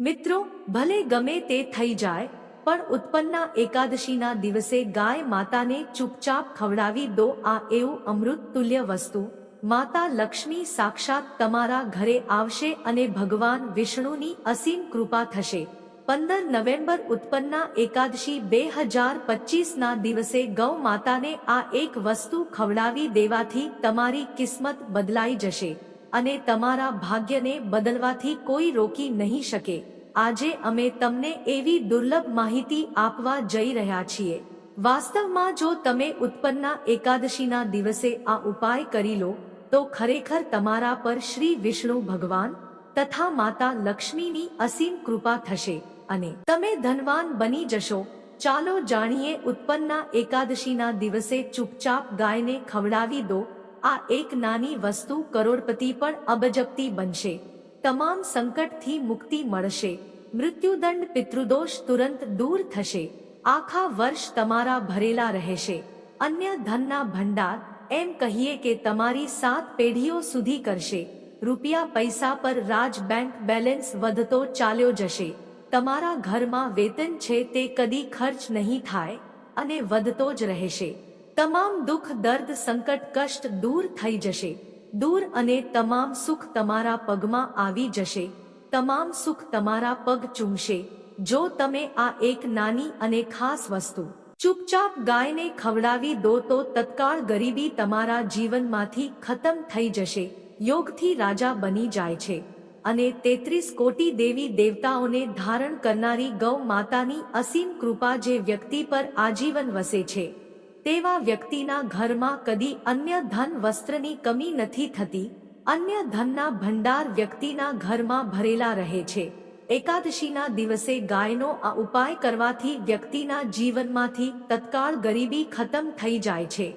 મિત્રો, ભલે ગમે તે થઈ જાય, પણ ઉત્પન્ના એકાદશીના દિવસે ગાય માતાને ચૂપચાપ ખવડાવી દો આ એવું અમૃત તુલ્ય વસ્તુ. માતા લક્ષ્મી સાક્ષાત તમારા ઘરે આવશે અને ભગવાન વિષ્ણુની અસીમ કૃપા થશે. પંદર નવેમ્બર ઉત્પન્ના એકાદશી બે હજાર પચીસના દિવસે ગૌ માતાને આ એક વસ્તુ ખવડાવી દેવાથી તમારી કિસ્મત બદલાઈ જશે. અને તમારા ભાગ્યને બદલવાથી કોઈ રોકી નહીં શકે. આજે અમે તમને એવી દુર્લભ માહિતી આપવા જઈ રહ્યા છીએ. વાસ્તવમાં જો તમે ઉત્પન્ના એકાદશીના દિવસે આ ઉપાય કરી લો, તો ખરેખર તમારા પર શ્રી વિષ્ણુ ભગવાન તથા માતા લક્ષ્મીની અસીમ કૃપા થશે. અને તમે ધનવાન બની જશો. ચાલો જાણીએ ઉત્પન્ના એકાદશીના દિવસે ચૂપચાપ ગાયને ખવડાવી દો આ એક નાની વસ્તુ કરોડપતિ પણ અબજપતિ બનશે. તમામ સંકટથી મુક્તિ મળશે. મૃત્યુદંડ પિતૃદોષ તુરંત દૂર થશે. આખા વર્ષ તમારા ભરેલા રહેશે. અન્ય ધનના ભંડાર, એમ કહીએ કે તમારી સાત પેઢીઓ સુધી કરશે. રૂપિયા પૈસા પર રાજ બેંક બેલેન્સ વધતો ચાલ્યો જશે. તમારા ઘરમાં વેતન છે તે કદી ખર્ચ નહીં થાય અને વધતો જ રહેશે. તમામ દુઃખ, દર્દ, સંકટ, કષ્ટ દૂર થઈ જશે. દૂર અને તમામ સુખ તમારા પગમાં આવી જશે. તમામ સુખ તમારા પગ ચૂમશે. જો તમે આ એક નાની અને ખાસ વસ્તુ ચૂપચાપ ગાયને ખવડાવી દો તો તત્કાળ ગરીબી તમારા જીવનમાંથી ખતમ થઈ જશે. યોગથી રાજા બની જાય છે. અને તેત્રીસ કોટી દેવી દેવતાઓને ધારણ કરનારી ગૌ માતાની અસીમ કૃપા જે વ્યક્તિ પર આજીવન વસે છે. તેવા વ્યક્તિના ઘરમાં કદી અન્ય ધન વસ્ત્રની કમી નથી થતી, અન્ય ધનના ભંડાર વ્યક્તિના ઘરમાં ભરેલા રહે છે. એકાદશીના દિવસે ગાયનો આ ઉપાય કરવાથી વ્યક્તિના જીવનમાંથી તત્કાળ ગરીબી ખતમ થઈ જાય છે.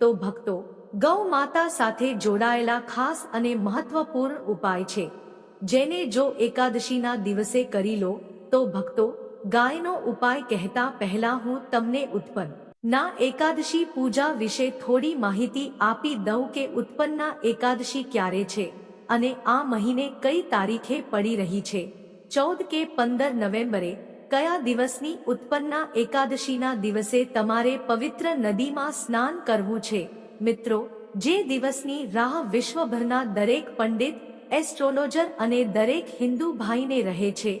તો ભક્તો, ગૌ માતા સાથે જોડાયેલા ખાસ અને મહત્વપૂર્ણ ઉપાય છે. જેને જો એકાદશીના દિવસે કરી લો, તો ભક્તો, ગાયનો ઉપાય કહેતા પહેલા હું તમને ઉત્પન્ન ના એકાદશી પૂજા વિશે થોડી માહિતી આપી દઉં કે ઉત્પન્ના એકાદશી ક્યારે છે અને આ મહિને કઈ તારીખે પડી રહી છે. ચૌદ કે પંદર નવેમ્બરે કયા દિવસની ઉત્પન્ના એકાદશીના દિવસે તમારે પવિત્ર નદીમાં સ્નાન કરવું છે? મિત્રો, જે દિવસની રાહ વિશ્વભરના દરેક પંડિત, એસ્ટ્રોલોજર અને દરેક હિન્દુ ભાઈને રહે છે,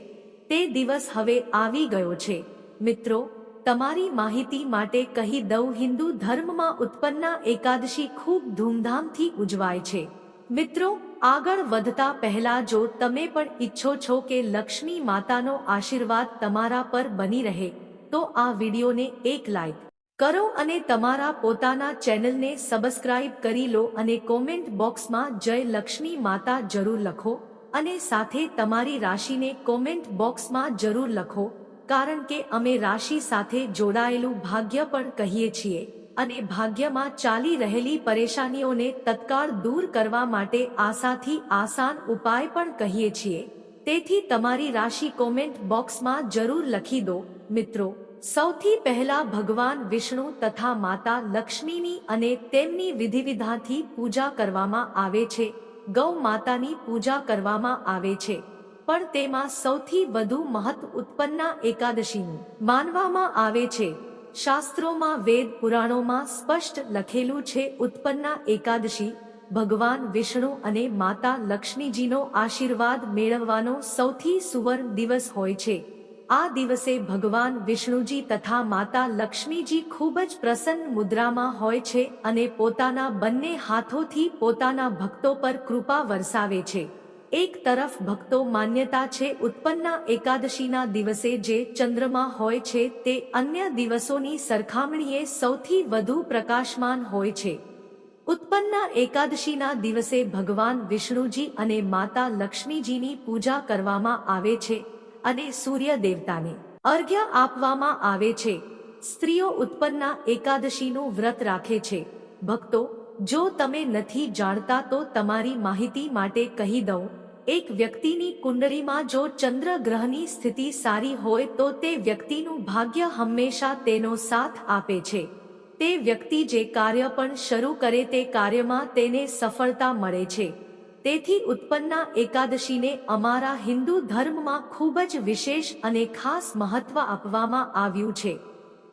તે દિવસ હવે આવી ગયો છે. મિત્રો તમારી માહિતી માટે કહી દઉં, હિન્દુ ધર્મમાં ઉત્પન્ના એકાદશી ખૂબ ધૂમધામથી ઉજવાય છે. મિત્રો, આગળ વધતા પહેલા જો તમે પણ ઈચ્છો છો કે લક્ષ્મી માતાનો આશીર્વાદ તમારા પર બની રહે, તો આ વિડીયોને એક લાઈક કરો અને તમારા પોતાના ચેનલને સબસ્ક્રાઇબ કરી લો અને કોમેન્ટ બોક્સમાં જય લક્ષ્મી માતા જરૂર લખો અને સાથે તમારી રાશિને કોમેન્ટ બોક્સમાં જરૂર લખો. કારણ કે અમે રાશિ સાથે જોડાયેલું ભાગ્ય પણ કહીએ છીએ અને ભાગ્યમાં ચાલી રહેલી પરેશાનીઓને તત્કાળ દૂર કરવા માટે આસાથી આસાન ઉપાય પણ કહીએ છીએ. તેથી તમારી રાશિ કોમેન્ટ બોક્સમાં જરૂર લખી દો, મિત્રો. સૌથી પહેલા ભગવાન વિષ્ણુ તથા માતા લક્ષ્મીની અને તેમની વિધિવિધાથી પૂજા કરવામાં આવે છે. ગૌ માતાની પૂજા કરવામાં આવે છે. પણ તેમાં સૌથી વધુ મહત્વ ઉત્પન્ના એકાદશીનું માનવામાં આવે છે. શાસ્ત્રોમાં વેદ પુરાણોમાં સ્પષ્ટ લખેલું છે, ઉત્પન્ના એકાદશી, ભગવાન વિષ્ણુ અને માતા લક્ષ્મીજીનો આશીર્વાદ મેળવવાનો સૌથી સુવર્ણ દિવસ હોય છે. આ દિવસે ભગવાન વિષ્ણુજી તથા માતા લક્ષ્મીજી ખૂબ જ પ્રસન્ન મુદ્રામાં હોય છે અને પોતાના બંને હાથોથી પોતાના ભક્તો પર કૃપા વરસાવે છે. એક તરફ ભક્તો માન્યતા છે ઉત્પન્ના એકાદશીના દિવસે જે ચંદ્રમાં હોય છે તે અન્ય દિવસોની સરખામણીએ સૌથી વધુ પ્રકાશમાન હોય છે. ઉત્પન્ના એકાદશીના દિવસે ભગવાન વિષ્ણુજી અને માતા લક્ષ્મીજીની પૂજા કરવામાં આવે છે અને સૂર્ય દેવતાને અર્ઘ્ય આપવામાં આવે છે. સ્ત્રીઓ ઉત્પન્ના એકાદશીનું વ્રત રાખે છે. ભક્તો જો તમે નથી જાણતા તો તમારી માહિતી માટે કહી દઉં, એક વ્યક્તિની કુંડળીમાં જો ચંદ્ર ગ્રહની સ્થિતિ સારી હોય તો તે વ્યક્તિનું ભાગ્ય હંમેશા તેનો સાથ આપે છે. તે વ્યક્તિ જે કાર્ય પણ શરૂ કરે તે કાર્યમાં તેને સફળતા મળે છે. તેથી ઉત્પન્ના એકાદશીને અમારા હિન્દુ ધર્મમાં ખૂબ જ વિશેષ અને ખાસ મહત્વ આપવામાં આવ્યું છે.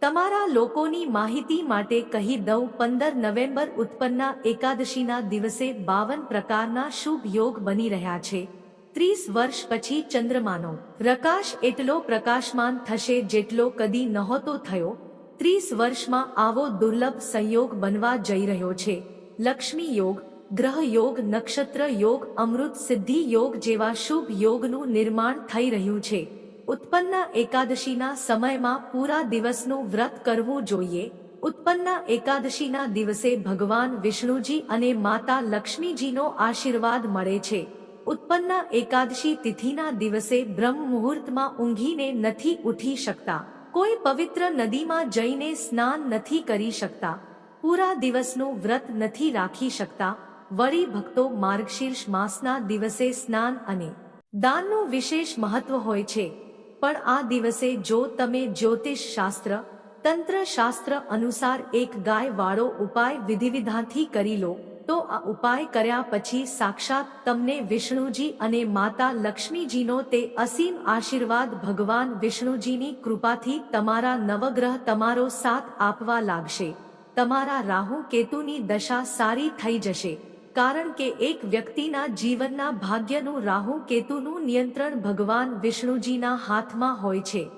તમારા લોકોની માહિતી માટે કહી દઉં, પંદર નવેમ્બર ઉત્પન્ના એકાદશીના દિવસે બાવન પ્રકારના શુભ યોગ બની રહ્યા છે. ત્રીસ વર્ષ પછી ચંદ્રમાનો. પ્રકાશ એટલો પ્રકાશમાન થશે જેટલો કદી નહોતો થયો. ત્રીસ વર્ષમાં આવો દુર્લભ સંયોગ બનવા જઈ રહ્યો છે. લક્ષ્મી યોગ, ગ્રહ યોગ, નક્ષત્ર યોગ, અમૃત સિદ્ધિ યોગ જેવા શુભ યોગનું નિર્માણ થઈ રહ્યું છે. ઉત્પન્ના એકાદશીના સમયમાં પૂરા દિવસનું વ્રત કરવું જોઈએ. ઉત્પન્ન એકાદશીના દિવસે ભગવાન વિષ્ણુજી અને માતા લક્ષ્મીજીનો આશીર્વાદ મળે છે. ઉત્પન્ન એકાદશી તિથિના દિવસે બ્રહ્મ મુહૂર્તમાં ઊંઘીને નથી ઉઠી શકતા. કોઈ પવિત્ર નદીમાં જઈને સ્નાન નથી કરી શકતા. પૂરા દિવસનું વ્રત નથી રાખી શકતા. વળી ભક્તો માર્ગશીર્ષ માસના દિવસે સ્નાન અને દાનનું વિશેષ મહત્વ હોય છે. પણ આ દિવસે જો તમે જ્યોતિષ શાસ્ત્ર તંત્ર શાસ્ત્ર અનુસાર એક ગાય વાળો ઉપાય વિધિવિધાથી કરી લો, તો આ ઉપાય કર્યા પછી સાક્ષાત તમને વિષ્ણુજી અને માતા લક્ષ્મીજીનો તે અસીમ આશીર્વાદ ભગવાન વિષ્ણુજીની કૃપાથી તમારા નવગ્રહ તમારો સાથ આપવા લાગશે. તમારા રાહુ કેતુની દશા સારી થઈ જશે. કારણ કે એક વ્યક્તિના જીવનના ભાગ્યનું રાહુ કેતુનું નિયંત્રણ ભગવાન વિષ્ણુજીના હાથમાં હોય છે.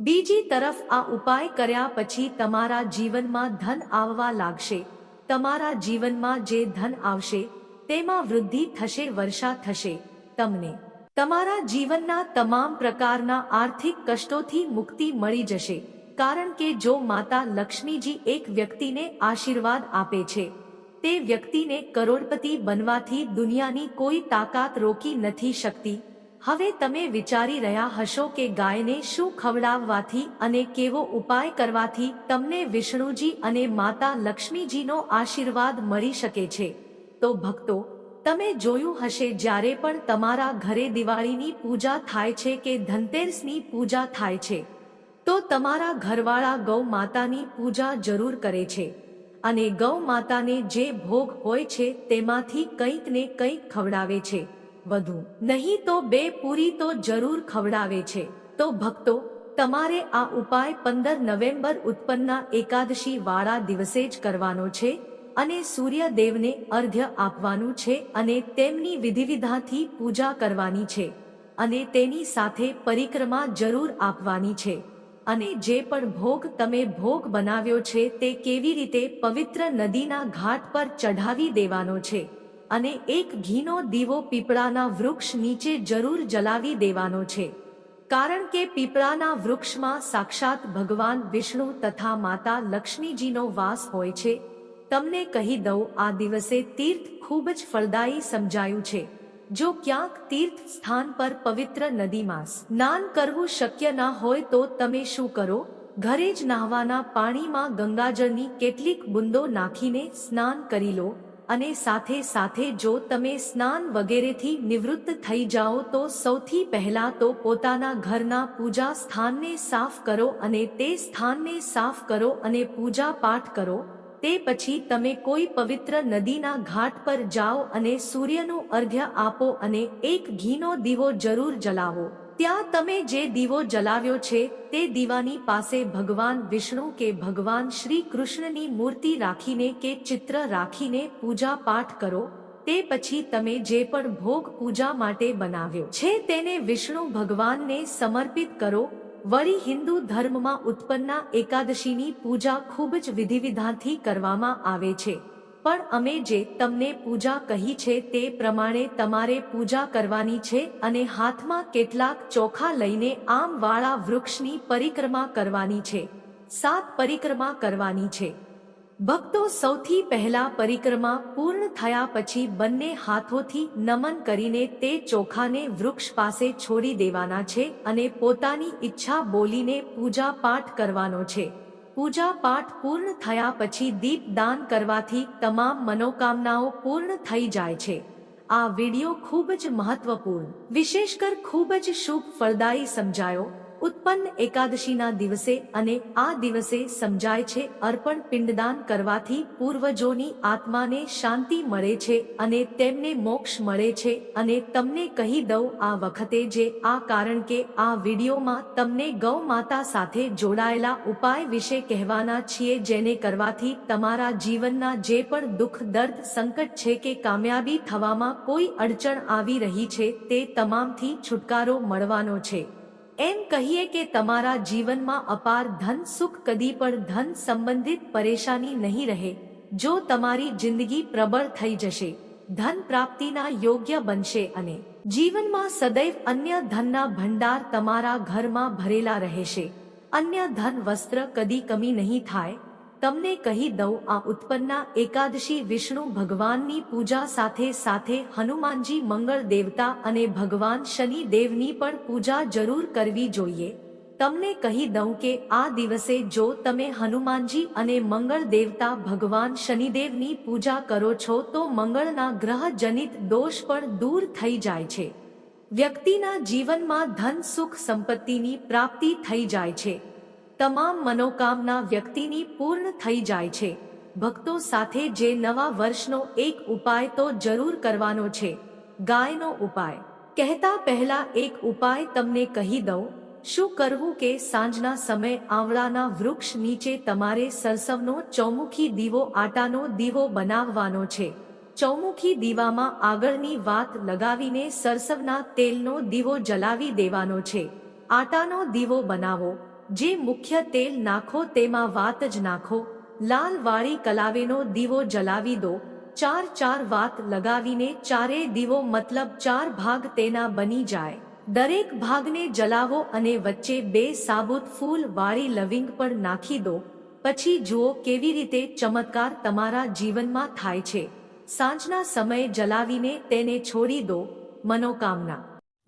બીજી તરફ આ ઉપાય કર્યા પછી તમારા જીવનમાં ધન આવવા લાગશે. તમારા જીવનમાં જે ધન આવશે, તેમાં વૃદ્ધિ થશે, વર્ષા થશે. તમને તમારા જીવનના તમામ પ્રકારના આર્થિક કષ્ટોથી મુક્તિ મળી જશે. કારણ કે જો માતા લક્ષ્મીજી એક વ્યક્તિને આશીર્વાદ આપે છે તે વ્યક્તિને કરોડપતિ બનવાથી દુનિયાની કોઈ તાકાત રોકી નથી શકતી. હવે તમે વિચારી રહ્યા હશો કે ગાયને શું ખવડાવવાથી અને કેવો ઉપાય કરવાથી તમને વિષ્ણુજી અને માતા લક્ષ્મીજીનો આશીર્વાદ મળી શકે છે. તો ભક્તો, તમે જોયું હશે જ્યારે પણ તમારા ઘરે દિવાળીની પૂજા થાય છે કે ધનતેરસની પૂજા થાય છે. તો તમારા ઘરવાળા ગૌ માતાની પૂજા જરૂર કરે છે. અને ગૌ માતાને જે ભોગ હોય છે તેમાંથી કંઈક ને કંઈક ખવડાવે છે. વધુ નહીં તો બે પૂરી તો જરૂર ખવડાવે છે. તો ભક્તો, તમારે આ ઉપાય પંદર નવેમ્બર ઉત્પન્ના એકાદશી વાળા દિવસે જ કરવાનો છે અને સૂર્યદેવને અર્ઘ્ય આપવાનું છે અને તેમની વિધિવિધાથી પૂજા કરવાની છે અને તેની સાથે પરિક્રમા જરૂર આપવાની છે. અને જે પણ ભોગ તમે ભોગ બનાવ્યો છે તે કેવી રીતે પવિત્ર નદીના ઘાટ પર ચઢાવી દેવાનો છે? અને એક ઘીનો દીવો પીપળાના વૃક્ષ નીચે જરૂર જલાવી દેવાનો છે. કારણ કે પીપળાના વૃક્ષમાં સાક્ષાત ભગવાન વિષ્ણુ તથા માતા લક્ષ્મીજીનો વાસ હોય છે, તમને કહી દઉં આ દિવસે તીર્થ ખૂબ જ ફળદાયી સમજાયું છે. જો ક્યાંક તીર્થ સ્થાન પર પવિત્ર નદીમાં સ્નાન કરવું શક્ય ના હોય તો તમે શું કરો? ઘરે જ નાહવાના પાણીમાં ગંગાજળની કેટલીક બુંદો નાખીને સ્નાન કરી લો અને સાથે સાથે જો તમે સ્નાન વગેરેથી નિવૃત્ત થઈ જાઓ તો સૌથી પહેલા તો પોતાના ઘરના પૂજા સ્થાનને સાફ કરો અને તે સ્થાનને સાફ કરો અને પૂજા પાઠ કરો. તે પછી તમે કોઈ પવિત્ર નદીના ઘાટ પર જાઓ અને સૂર્યનું અર્ઘ્ય આપો અને એક ઘીનો દીવો જરૂર જલાવો. ત્યાં તમે જે દીવો જલાવ્યો છે, તે દીવાની પાસે ભગવાન વિષ્ણુ કે ભગવાન શ્રી કૃષ્ણની મૂર્તિ રાખીને કે ચિત્ર રાખીને પૂજા પાઠ કરો. તે પછી તમે જે પણ ભોગ પૂજા માટે બનાવ્યો છે, તેને વિષ્ણુ ભગવાનને સમર્પિત કરો. વળી હિન્દુ ધર્મમાં ઉત્પન્ના એકાદશીની પૂજા ખૂબ જ વિધિવિધાનથી કરવામાં આવે છે. પણ અમે જે તમને પૂજા કહી છે તે પ્રમાણે તમારે પૂજા કરવાની છે અને હાથમાં કેટલાક ચોખા લઈને આમ વાળા વૃક્ષની પરિક્રમા કરવાની છે. સાત પરિક્રમા કરવાની છે. ભક્તો સૌથી પહેલા પરિક્રમા પૂર્ણ થયા પછી બંને હાથોથી નમન કરીને તે ચોખાને વૃક્ષ પાસે છોડી દેવાના છે અને પોતાની ઈચ્છા બોલીને પૂજા પાઠ કરવાનો છે. પૂજા પાઠ પૂર્ણ થયા પછી દીપ દાન કરવાથી તમામ મનોકામનાઓ પૂર્ણ થઈ જાય છે. આ વિડિયો ખૂબ જ મહત્વપૂર્ણ, વિશેષકર ખૂબ જ શુભ ફળદાયી સમજાયો. ઉત્પન્ન એકાદશીના દિવસે અને આ દિવસે સમજાય છે, અર્પણ પિંડદાન કરવાથી પૂર્વજોની આત્માને શાંતિ મળે છે અને તેમને મોક્ષ મળે છે અને તમને કહી દઉં આ વખતે જે, આ કારણ કે આ વિડીયોમાં તમને ગૌ માતા સાથે જોડાયેલા ઉપાય વિશે કહેવાના છીએ જેને કરવાથી તમારા જીવનના જે પણ દુઃખ, દર્દ, સંકટ છે કે કામયાબી થવામાં કોઈ અડચણ આવી રહી છે, તે તમામથી છુટકારો મળવાનો છે. એમ કહીએ કે તમારા જીવનમાં અપાર ધન સુખ કદી પણ ધન સંબંધિત પરેશાની નહીં રહે. જો તમારી જિંદગી પ્રબળ થઈ જશે, ધન પ્રાપ્તિના યોગ્ય બનશે અને જીવનમાં સદૈવ અન્ય ધનના ભંડાર તમારા ઘરમાં ભરેલા રહેશે. અન્ય ધન વસ્ત્ર કદી કમી નહીં થાય. તમને કહી દઉં, આ ઉત્પન્ના એકાદશી વિષ્ણુ ભગવાનની પૂજા સાથે સાથે હનુમાનજી મંગળ દેવતા અને ભગવાન શનિ દેવની પણ પૂજા જરૂર કરવી જોઈએ. તમને કહી દઉં કે આ દિવસે જો તમે હનુમાનજી અને મંગળ દેવતા ભગવાન શનિદેવની પૂજા કરો છો તો મંગળના ગ્રહ જનિત દોષ પણ દૂર થઈ જાય છે. વ્યક્તિના જીવનમાં ધન સુખ સંપત્તિની પ્રાપ્તિ થઈ જાય છે. તમામ મનોકામના વ્યક્તિની પૂર્ણ થઈ જાય છે. ભક્તો સાથે જે નવા વર્ષનો એક ઉપાય તો જરૂર કરવાનો છે. ગાયનો ઉપાય. કહેતા પહેલા એક ઉપાય તમને કહી દઉં. શું કરવું કે સાંજના સમય આવળાના વૃક્ષ નીચે તમારે સરસવનો ચૌમુખી દીવો આટાનો દીવો બનાવવાનો છે. ચૌમુખી દીવામાં આગળની વાત લગાવીને સરસવના તેલનો દીવો જલાવી દેવાનો છે. આટાનો દીવો બનાવો. જે મુખ્ય તેલ નાખો તેમાં વાત જ નાખો. લાલ વાળી કલાવેનો દીવો જલાવી દો. ચાર ચાર વાત લગાવીને ચારે દીવો મતલબ ચાર ભાગ તેના બની જાય. દરેક ભાગને જલાવો અને વચ્ચે બે સાબુત ફૂલ વાળી લવિંગ પણ નાખી દો. પછી જુઓ કેવી રીતે ચમત્કાર તમારા જીવનમાં થાય છે. સાંજના સમયે જલાવીને તેને છોડી દો. મનોકામના.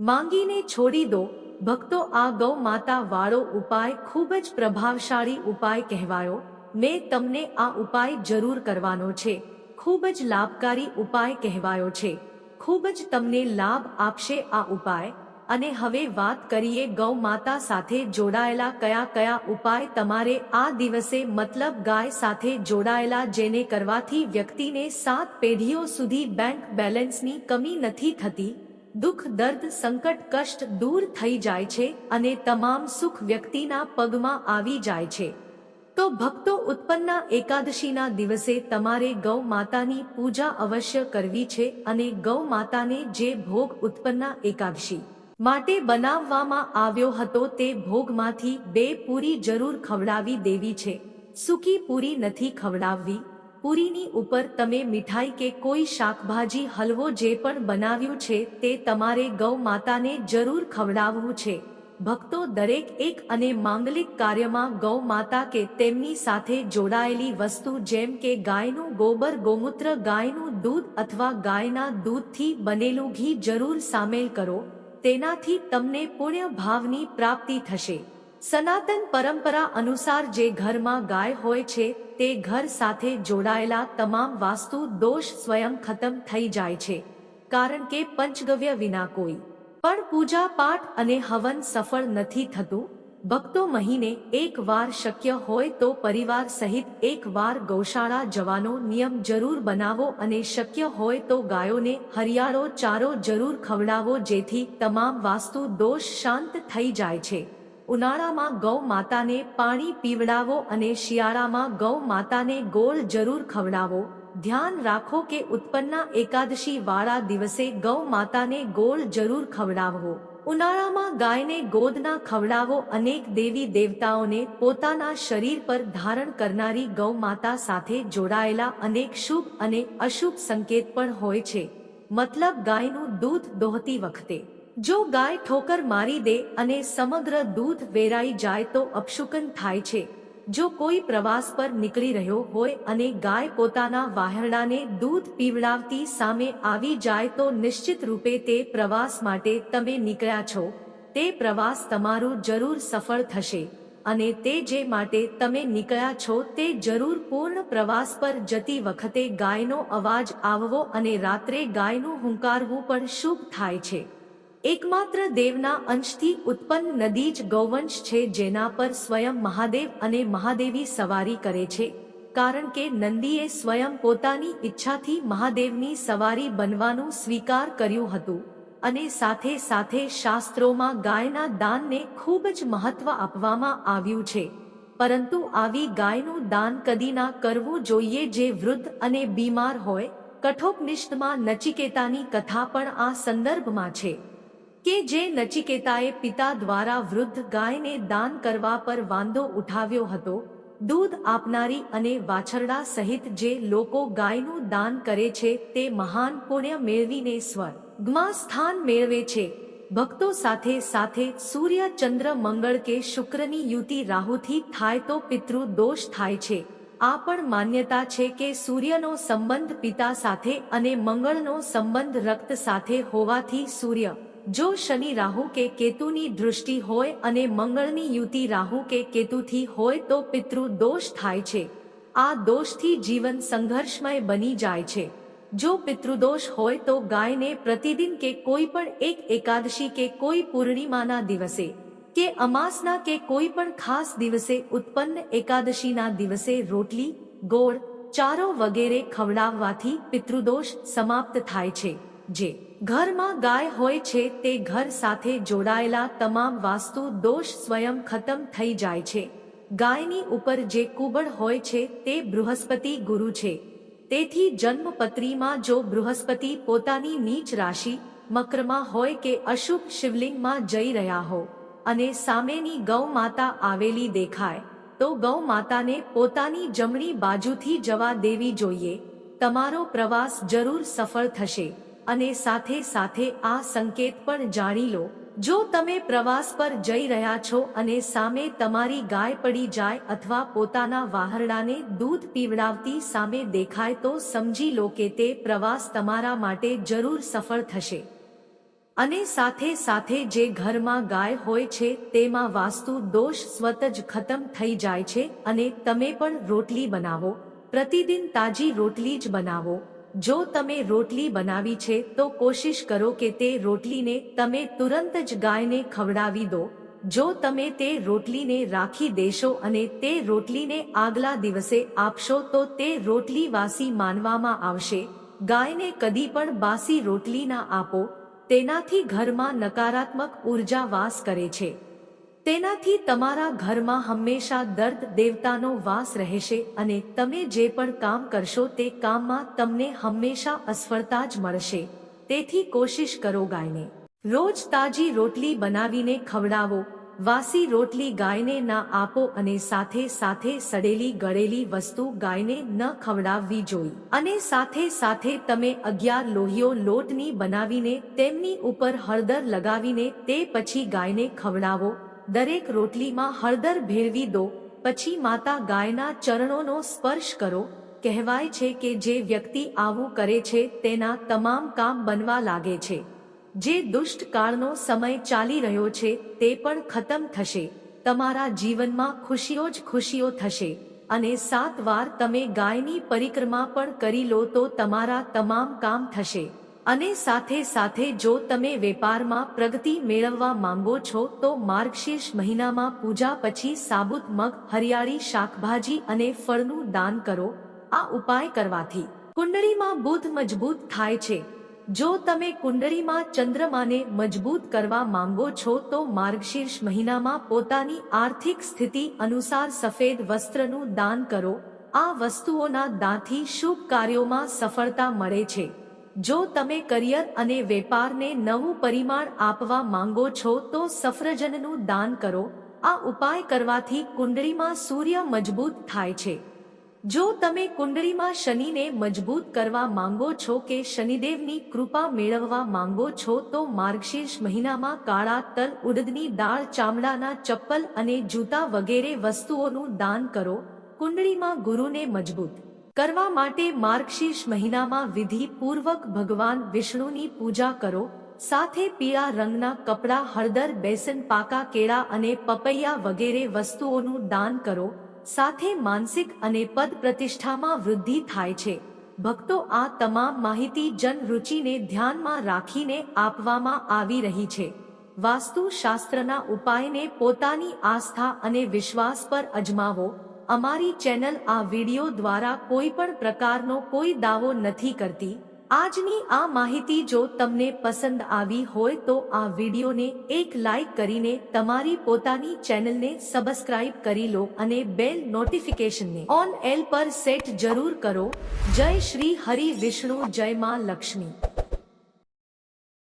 માંગીને છોડી દો. ભક્તો આ ગૌ માતા વાળો ઉપાય ખૂબ જ પ્રભાવશાળી ઉપાય કહેવાયો. મેં તમને આ ઉપાય જરૂર કરવાનો છે. ખૂબ જ લાભકારી ઉપાય કહેવાયો છે. ખૂબ જ તમને લાભ આપશે આ ઉપાય. અને હવે વાત કરીએ ગૌ માતા સાથે જોડાયેલા કયા કયા ઉપાય તમારે આ દિવસે મતલબ ગાય સાથે જોડાયેલા જેને કરવાથી વ્યક્તિને સાત પેઢીઓ સુધી બેંક બેલેન્સની કમી નથી થતી? દુઃખ, દર્દ, સંકટ, કષ્ટ દૂર થઈ જાય છે અને તમામ સુખ વ્યક્તિના પગમાં આવી જાય છે. તો ભક્તો ઉત્પન્ના એકાદશીના દિવસે તમારે ગૌ માતાની પૂજા અવશ્ય કરવી છે અને ગૌ માતાને જે ભોગ ઉત્પન્ના એકાદશી માટે બનાવવામાં આવ્યો હતો તે ભોગમાંથી બે પૂરી જરૂર ખવડાવી દેવી છે. સૂકી પૂરી નથી ખવડાવવી. પૂરીની ઉપર તમે મીઠાઈ કે કોઈ શાકભાજી હલવો જે પણ બનાવ્યું છે તે તમારે ગૌ માતાને જરૂર ખવડાવવું છે. ભક્તો દરેક એક અને માંગલિક કાર્યમાં ગૌ માતા કે તેમની સાથે જોડાયેલી વસ્તુ જેમ કે ગાયનું ગોબર, ગૌમૂત્ર, ગાયનું દૂધ અથવા ગાયના દૂધથી બનેલું ઘી જરૂર સામેલ કરો. તેનાથી તમને પુણ્ય ભાવની પ્રાપ્તિ થશે. સનાતન પરંપરા અનુસાર જે ઘરમાં ગાય હોય છે, તે ઘર સાથે જોડાયેલા તમામ વાસ્તુ દોષ સ્વયં ખતમ થઈ જાય છે, કારણ કે પંચગવ્ય વિના કોઈ. પણ પૂજા પાઠ અને હવન સફળ નથી થતું. ભક્તો મહિને એક વાર શક્ય હોય તો પરિવાર સહિત એક વાર ગૌશાળા જવાનો નિયમ જરૂર બનાવો અને શક્ય હોય તો ગાયોને હરિયાળો ચારો જરૂર ખવડાવો જેથી તમામ વાસ્તુ દોષ શાંત થઈ જાય છે. ઉનાળામાં ગૌ માતાને પાણી પીવડાવો અને શિયાળામાં ગૌ માતાને ગોળ જરૂર ખવડાવો. ધ્યાન રાખો કે ઉત્પન્ના એકાદશી વાળા દિવસે ગૌ માતાને ગોળ જરૂર ખવડાવવો ઉનાળામાં ગાયને ગોદના ખવડાવો અનેક દેવી દેવતાઓને પોતાના શરીર પર ધારણ કરનારી ગૌ માતા સાથે જોડાયેલા અનેક શુભ અને અશુભ સંકેત પણ હોય છે. મતલબ ગાયનું દૂધ દોહતી વખતે જો ગાય ઠોકર મારી દે અને સમગ્ર દૂધ વેરાઈ જાય તો અપશુકન થાય છે. જો કોઈ પ્રવાસ પર નીકળી રહ્યો હોય અને ગાય પોતાના વાહરડાને દૂધ પીવડાવતી સામે આવી જાય તો નિશ્ચિત રૂપે તે પ્રવાસ માટે તમે નીકળ્યા છો. તે પ્રવાસ તમારું જરૂર સફળ થશે. અને તે જે માટે તમે નીકળ્યા છો તે જરૂર પૂર્ણ પ્રવાસ પર જતી વખતે ગાયનો અવાજ આવવો અને રાત્રે ગાયનું હુંકારવું પણ શુભ થાય છે. એકમાત્ર દેવના અંશથી ઉત્પન્ન નદી જ ગૌવંશ છે જેના પર સ્વયં મહાદેવ અને મહાદેવી સવારી કરે છે. કારણ કે નંદીએ સ્વયં પોતાની ઈચ્છાથી મહાદેવની સવારી બનવાનું સ્વીકાર કર્યું હતું અને સાથે સાથે શાસ્ત્રોમાં ગાયના દાનને ખૂબ જ મહત્વ આપવામાં આવ્યું છે. પરંતુ આવી ગાયનું દાન કદી ના કરવું જોઈએ જે વૃદ્ધ અને બીમાર હોય કઠોપનિષ્ઠમાં નચિકેતાની કથા પણ આ સંદર્ભમાં છે. કે જે નચિકેતાએ પિતા દ્વારા વૃદ્ધ ગાયને દાન કરવા પર વાંધો ઉઠાવ્યો હતો, દૂધ આપનારી અને વાછરડા સહિત જે લોકો ગાયનું દાન કરે છે, તે મહાન પુણ્ય મેળવીને સ્વર ગમાં સ્થાન મેળવે છે. ભક્તો સાથે સાથે સૂર્ય ચંદ્ર મંગળ કે શુક્રની યુતિ રાહુથી થાય તો પિતૃ દોષ થાય છે. આ પણ માન્યતા છે કે સૂર્યનો સંબંધ પિતા સાથે અને મંગળનો સંબંધ રક્ત સાથે હોવાથી સૂર્ય જો શનિ રાહુ કે કેતુની દૃષ્ટિ હોય અને મંગળની યુતિ રાહુ કે કેતુથી હોય તો પિતૃ દોષ થાય છે. આ દોષથી જીવન સંઘર્ષમય બની જાય છે. જો પિતૃદોષ હોય તો ગાયને પ્રતિદિન કે કોઈ પણ એક એકાદશી કે કોઈ પૂર્ણિમાના દિવસે કે અમાસના કે કોઈ પણ ખાસ દિવસે ઉત્પન્ન એકાદશીના દિવસે રોટલી, ગોળ, ચારો વગેરે ખવડાવવાથી પિતૃદોષ સમાપ્ત થાય છે. જે ઘરમાં ગાય હોય છે તે ઘર સાથે જોડાયેલા તમામ વાસ્તુ દોષ સ્વયં ખતમ થઈ જાય છે. ગાયની ઉપર જે કુબળ હોય છે તે બૃહસ્પતિ ગુરુ છે. તેથી જન્મપત્રીમાં જો બૃહસ્પતિ પોતાની નીચ રાશિ, મકરમાં હોય કે અશુભ શિવલિંગમાં જઈ રહ્યા હો અને સામેની ગૌ માતા આવેલી દેખાય, તો ગૌ માતાને પોતાની જમણી બાજુથી જવા દેવી જોઈએ. તમારો પ્રવાસ જરૂર સફળ થશે. અને સાથે સાથે આ સંકેત પણ જાણી લો. જો તમે પ્રવાસ પર જઈ રહ્યા છો અને સામે તમારી ગાય પડી જાય અથવા પોતાના વાહરડાને દૂધ પીવડાવતી સામે દેખાય તો સમજી લો કે તે પ્રવાસ તમારા માટે જરૂર સફળ થશે. અને સાથે સાથે જે ઘરમાં ગાય હોય છે તેમાં વાસ્તુ દોષ સ્વત જ ખતમ થઈ જાય છે અને તમે પણ રોટલી બનાવો. પ્રતિદિન તાજી રોટલી જ બનાવો. જો તમે રોટલી બનાવી છે, તો કોશિશ કરો કે તે રોટલીને તમે તુરંત જ ગાયને ખવડાવી દો. જો તમે તે રોટલીને રાખી દેશો અને તે રોટલીને આગલા દિવસે આપશો, તો તે રોટલી વાસી માનવામાં આવશે. ગાયને કદી પણ બાસી રોટલી ના આપો. તેનાથી ઘરમાં નકારાત્મક ઊર્જા વાસ કરે છે. તેનાથી તમારા ઘરમાં હંમેશા દર્દ દેવતાનો વાસ રહેશે અને તમે જે પણ કામ કરશો તે કામમાં તમને હંમેશા અસફળતા જ મળશે. તેથી કોશિશ કરો ગાયને. રોજ તાજી રોટલી બનાવીને ખવડાવો. વાસી રોટલી ગાયને ના આપો અને સાથે સાથે સડેલી ગળેલી વસ્તુ ગાયને ન ખવડાવવી જોઈ. અને સાથે સાથે તમે અગિયાર લોહીઓ લોટની બનાવીને તેમની ઉપર હળદર લગાવીને તે પછી ગાયને ખવડાવો. દરેક રોટલીમાં હળદર ભેળવી દો, પછી માતા ગાયના ચરણોનો સ્પર્શ કરો. કહેવાય છે કે જે વ્યક્તિ આવું કરે છે તેના તમામ કામ બનવા લાગે છે. જે દુષ્ટ કાળનો સમય ચાલી રહ્યો છે તે પણ ખતમ થશે. તમારા જીવનમાં ખુશીઓ જ ખુશીઓ થશે. અને સાત વાર તમે ગાયની પરિક્રમા પણ કરી લો તો તમારા તમામ કામ થશે. અને સાથે સાથે જો તમે વેપારમાં પ્રગતિ મેળવવા માંગો છો, તો માર્ગશીર્ષ મહિનામાં પૂજા પછી સાબુત મગ, હરિયાળી શાકભાજી અને ફળનું દાન કરો. આ ઉપાય કરવાથી કુંડળીમાં બુધ મજબૂત થાય છે. જો તમે કુંડળીમાં ચંદ્રમાને મજબૂત કરવા માંગો છો, તો માર્ગશીર્ષ મહિનામાં પોતાની આર્થિક સ્થિતિ અનુસાર સફેદ વસ્ત્રનું દાન કરો. આ વસ્તુઓના દાંથી શુભ કાર્યોમાં સફળતા મળે છે. જો તમે કરિયર અને વેપારને નવું પરિમાણ આપવા માંગો છો તો સફરજનનું દાન કરો. આ ઉપાય કરવાથી કુંડળીમાં સૂર્ય મજબૂત થાય છે. જો તમે કુંડળીમાં શનિને મજબૂત કરવા માંગો છો કે શનિદેવની કૃપા મેળવવા માંગો છો તો માર્ગશીર્ષ મહિનામાં કાળા તલ, ઉડદની દાળ, ચામડાના ચપ્પલ અને જૂતા વગેરે વસ્તુઓનું દાન કરો. કુંડળીમાં ગુરુને મજબૂત કરવા માટે માર્ગશીર્ષ મહિનામાં વિધિ પૂર્વક ભગવાન વિષ્ણુની પૂજા કરો, સાથે પીળા રંગના કપડાં, હળદર, બેસન, પાકા કેળા અને પપૈયા વગેરે વસ્તુઓનું દાન કરો, સાથે માનસિક અને પદ પ્રતિષ્ઠામાં વૃદ્ધિ થાય છે. ભક્તો આ તમામ માહિતી જનરુચિને ધ્યાનમાં રાખીને આપવામાં આવી રહી છે. વાસ્તુશાસ્ત્રના ઉપાયને પોતાની આસ્થા અને વિશ્વાસ પર અજમાવો અમારી ચેનલ આ વિડિયો દ્વારા કોઈ પણ પ્રકારનો કોઈ દાવો નથી કરતી. આજની આ માહિતી જો તમને પસંદ આવી હોય તો આ વિડિયોને એક લાઈક કરીને તમારી પોતાની ચેનલને સબસ્ક્રાઇબ કરી લો અને બેલ નોટિફિકેશનને ઓન એલ પર સેટ જરૂર કરો. જય શ્રી હરિ વિષ્ણુ, જય માં લક્ષ્મી.